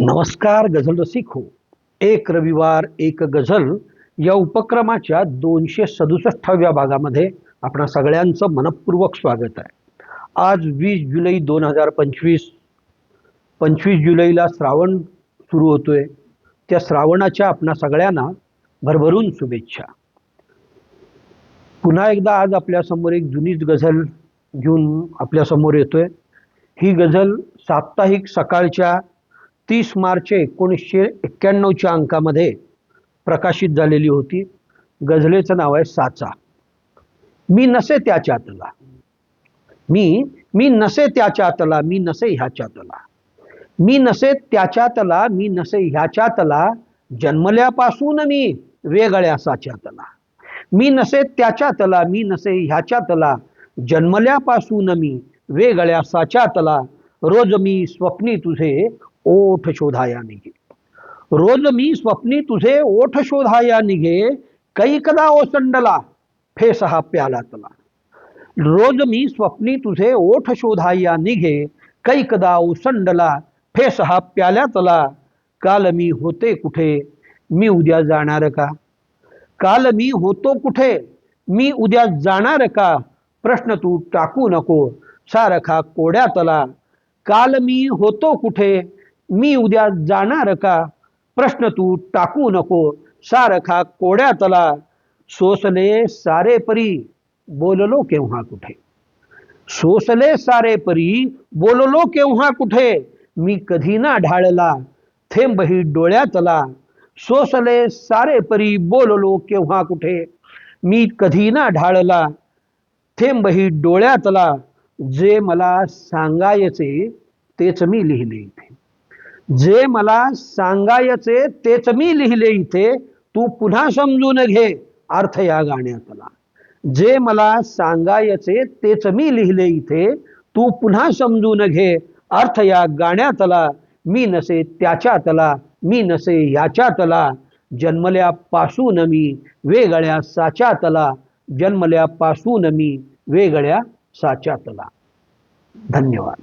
नमस्कार गझल रसिको हो. एक रविवार एक गझल. या उपक्रमाच्या दोनशे सदुसष्टाव्या भागामध्ये आपणा सगळ्यांचं मनपूर्वक स्वागत आहे. आज वीस जुलै दोन हजार पंचवीस पंचवीस जुलैला श्रावण सुरू होतोय. त्या श्रावणाच्या आपणा सगळ्यांना भरभरून शुभेच्छा. पुन्हा एकदा आज आपल्यासमोर एक जुनीच गझल घेऊन आपल्यासमोर येतोय. ही गझल साप्ताहिक सकाळच्या तीस मार्च एकोणीसशे एक्क्याण्णवच्या अंकामध्ये प्रकाशित झालेली होती. गझलेचं नाव आहे साचा. मी नसे त्याच्यातला मी मी नसे त्याच्यातला मी नसे ह्याच्यातला मी नसे त्याच्यातला मी नसे ह्याच्यातला जन्मल्यापासून मी वेगळ्या साच्यातला मी नसे त्याच्यातला मी नसे ह्याच्यातला जन्मल्यापासून मी वेगळ्या साच्यातला रोज मी स्वप्नी तुझे ओठ शोधाया निघे। रोज मी स्वप्नी तुझे ओठ शोधाया निघे कैकदा ओसंडला फेस हा प्यालातला रोज मी स्वप्नी तुझे ओठ शोधाया निघे कैकदा ओसंडला फेस हा प्याल्यातला काल मी होते कुठे, मी उद्या जाणार का? काल मी होतो कुठे, मी उद्या जाणार का? प्रश्न तू टाकू नको, सारखा कोड्यातला काल मी होतो कुठे मी उद्या जाणार का? प्रश्न तू टाकू नको. सारखा कोड्यातला सोसले सारे परी बोललो केव्हा कुठे? सोसले सारे परी बोललो केव्हा कुठे? मी कधी ना ढाळला थेंबही डोळ्यातला. सोसले सारे परी बोललो केव्हा कुठे? मी कधी ना ढाळला थेंबही डोळ्यातला. जे मला सांगायचे तेच मी लिहिले इथे. जे मला सांगायचे तेच मी लिहिले इथे. तू पुन्हा समजून घे अर्थ या गाण्यातला. जे मला सांगायचे तेच मी लिहिले इथे. तू पुन्हा समजून घे अर्थ या गाण्यातला. मी नसे त्याच्यातला मी नसे ह्याच्यातला जन्मल्यापासून मी वेगळ्या साच्यातला. जन्मल्यापासून मी वेगळ्या साच्यातला. धन्यवाद.